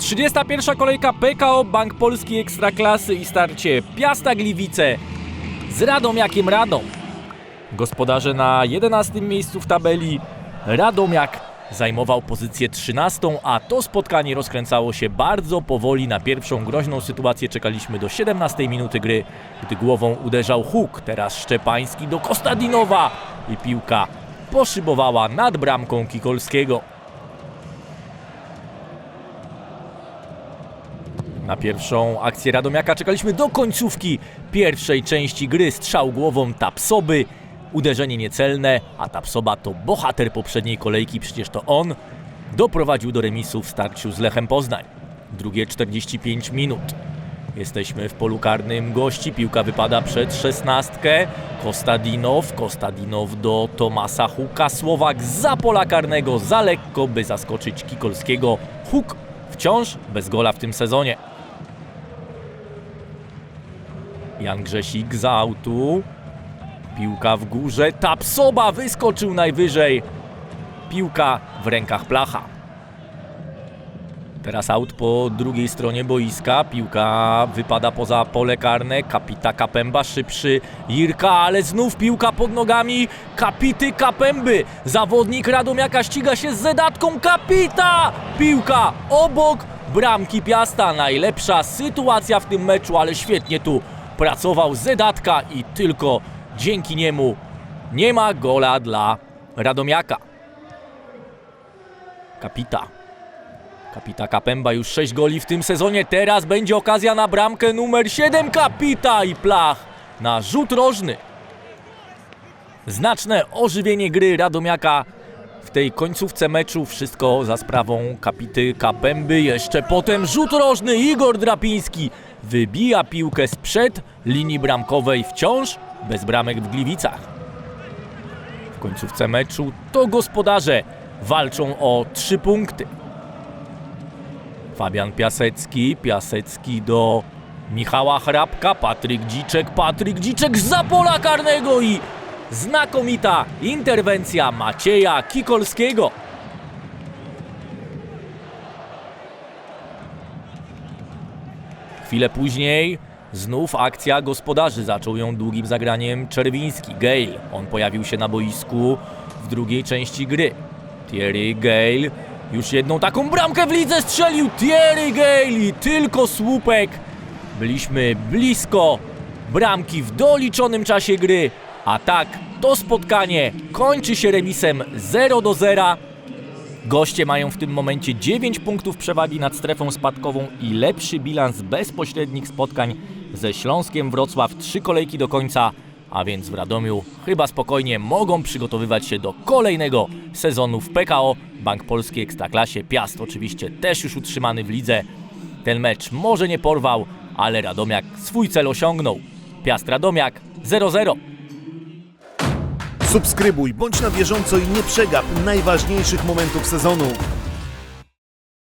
31. kolejka PKO Bank Polski Ekstraklasy i starcie Piasta Gliwice z Radomiakiem Radom. Gospodarze na 11 miejscu w tabeli. Radomiak zajmował pozycję 13, a to spotkanie rozkręcało się bardzo powoli. Na pierwszą groźną sytuację czekaliśmy do 17 minuty gry, gdy głową uderzał huk. Teraz Szczepański do Kostadinowa i piłka poszybowała nad bramką Kikolskiego. Na pierwszą akcję Radomiaka czekaliśmy do końcówki pierwszej części gry. Strzał głową Tapsoby, uderzenie niecelne, a Tapsoba to bohater poprzedniej kolejki, przecież to on doprowadził do remisu w starciu z Lechem Poznań. Drugie 45 minut. Jesteśmy w polu karnym gości, piłka wypada przed szesnastkę. Kostadinow, Kostadinow do Tomasa Huka, Słowak za pola karnego, za lekko, by zaskoczyć Kikolskiego. Huk wciąż bez gola w tym sezonie. Jan Grzesik za autu. Piłka w górze. Tapsoba wyskoczył najwyżej. Piłka w rękach Placha. Teraz aut po drugiej stronie boiska. Piłka wypada poza pole karne. Kapita Kapemba szybszy. Jirka, ale znów piłka pod nogami. Kapity Kapemby. Zawodnik Radomiaka ściga się z Zedatką. Kapita! Piłka obok bramki Piasta. Najlepsza sytuacja w tym meczu, ale świetnie tu pracował Zedatka i tylko dzięki niemu nie ma gola dla Radomiaka. Kapita. Kapita Kapemba już 6 goli w tym sezonie. Teraz będzie okazja na bramkę numer 7. Kapita i Plach na rzut rożny. Znaczne ożywienie gry Radomiaka w tej końcówce meczu. Wszystko za sprawą Kapity Kapemby. Jeszcze potem rzut rożny. Igor Drapiński wybija piłkę sprzed linii bramkowej. Wciąż bez bramek w Gliwicach. W końcówce meczu to gospodarze walczą o 3 punkty. Fabian Piasecki, Piasecki do Michała Hrabka, Patryk Dziczek, Patryk Dziczek za pola karnego i znakomita interwencja Macieja Kikolskiego. Chwilę później znów akcja gospodarzy. Zaczął ją długim zagraniem Czerwiński. Gale, on pojawił się na boisku w drugiej części gry. Thierry Gale już jedną taką bramkę w lidze strzelił Thierry Gale i tylko słupek. Byliśmy blisko bramki w doliczonym czasie gry, a tak to spotkanie kończy się remisem 0 do 0. Goście mają w tym momencie 9 punktów przewagi nad strefą spadkową i lepszy bilans bezpośrednich spotkań ze Śląskiem Wrocław. Trzy kolejki do końca, a więc w Radomiu chyba spokojnie mogą przygotowywać się do kolejnego sezonu w PKO. Bank Polski Ekstraklasie. Piast oczywiście też już utrzymany w lidze. Ten mecz może nie porwał, ale Radomiak swój cel osiągnął. Piast Radomiak 0-0. Subskrybuj, bądź na bieżąco i nie przegap najważniejszych momentów sezonu.